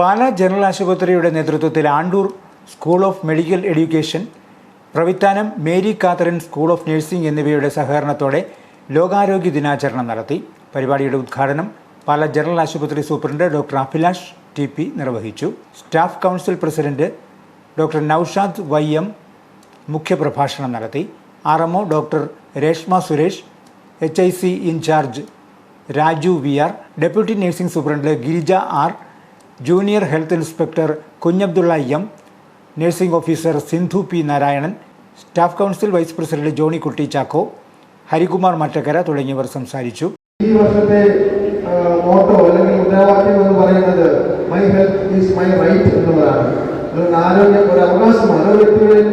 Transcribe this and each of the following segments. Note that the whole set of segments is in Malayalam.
പാലാ ജനറൽ ആശുപത്രിയുടെ നേതൃത്വത്തിൽ Andoor school of medical education Pravithanam Mary Catherine school of nursing എന്നിവയുടെ സഹകരണത്തോടെ ലോകാരോഗ്യ ദിനാചരണം നടത്തി. പരിപാടിയുടെ ഉദ്ഘാടനം പാല ജനറൽ ആശുപത്രി superintendent doctor Abhilash T P നിർവഹിച്ചു. Staff council president doctor Noushad Y M മുഖ്യപ്രഭാഷണം നടത്തി. R M doctor Reshma Suresh H I C incharge Raju V R deputy nursing superintendent Girija R junior health inspector Kunjabdulla M nursing officer Sindhu P Narayanan staff council vice president Johny Kutty Chacko Harikumar Mattakkara തുടങ്ങിയവർ സംസാരിച്ചു. ഈ വർഷത്തെ മോട്ടോ അല്ലെങ്കിൽ മുദ്രാവാക്യം എന്ന് പറയുന്നത് my health is my right എന്നുള്ളതാണ്. അതുകൊണ്ട് ആരോഗ്യം ഒരു അവകാശമാണ്. ഓരോ വ്യക്തിയുടെയും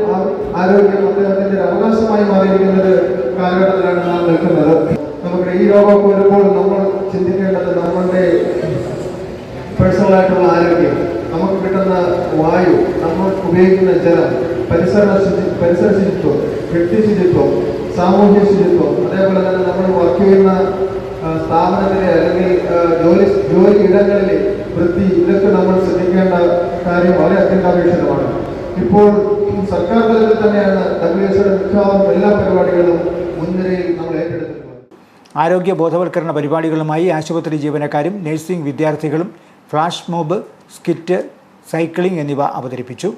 ആരോഗ്യം അദ്ദേഹത്തിന്റെ ഒരു അവകാശമായി മാറിയിരിക്കുന്ന ഒരു കാലഘട്ടത്തിലാണ് നാം നിൽക്കുന്നത്. നമുക്ക് ഈ രോഗമൊക്കെ വരുമ്പോൾ നമ്മൾ പേഴ്സണൽ ആയിട്ടുള്ള ആരോഗ്യം. നമുക്ക് കിട്ടുന്ന വായു നമ്മൾ ഉപയോഗിക്കുന്ന ജലം പരിസര പരിസര ശുചിത്വം വ്യക്തി ശുചിത്വം സാമൂഹ്യ ശുചിത്വം അതേപോലെ തന്നെ നമ്മൾ വർക്ക് ചെയ്യുന്ന സ്ഥാപനത്തിലെ അല്ലെങ്കിൽ ജോലി ജോലി ഇടങ്ങളിലെ വൃത്തി ഇതൊക്കെ നമ്മൾ ശ്രദ്ധിക്കേണ്ട കാര്യം വളരെ അത്യന്താപേക്ഷിതമാണ്. ഇപ്പോൾ സർക്കാർ തലത്തിൽ തന്നെയാണ് ഡബ്ല്യു എസ് മിക്കവാറും എല്ലാ പരിപാടികളും മുൻനിരയിൽ നമ്മൾ ഏറ്റെടുത്തിട്ടുള്ളത് ആരോഗ്യ ബോധവൽക്കരണ പരിപാടികളുമായി ആശുപത്രി ജീവനക്കാരും നഴ്സിംഗ് വിദ്യാർത്ഥികളും ഫ്ലാഷ് മോബ് സ്കിറ്റ് സൈക്ലിംഗ് എന്നിവ അവതരിപ്പിച്ചു.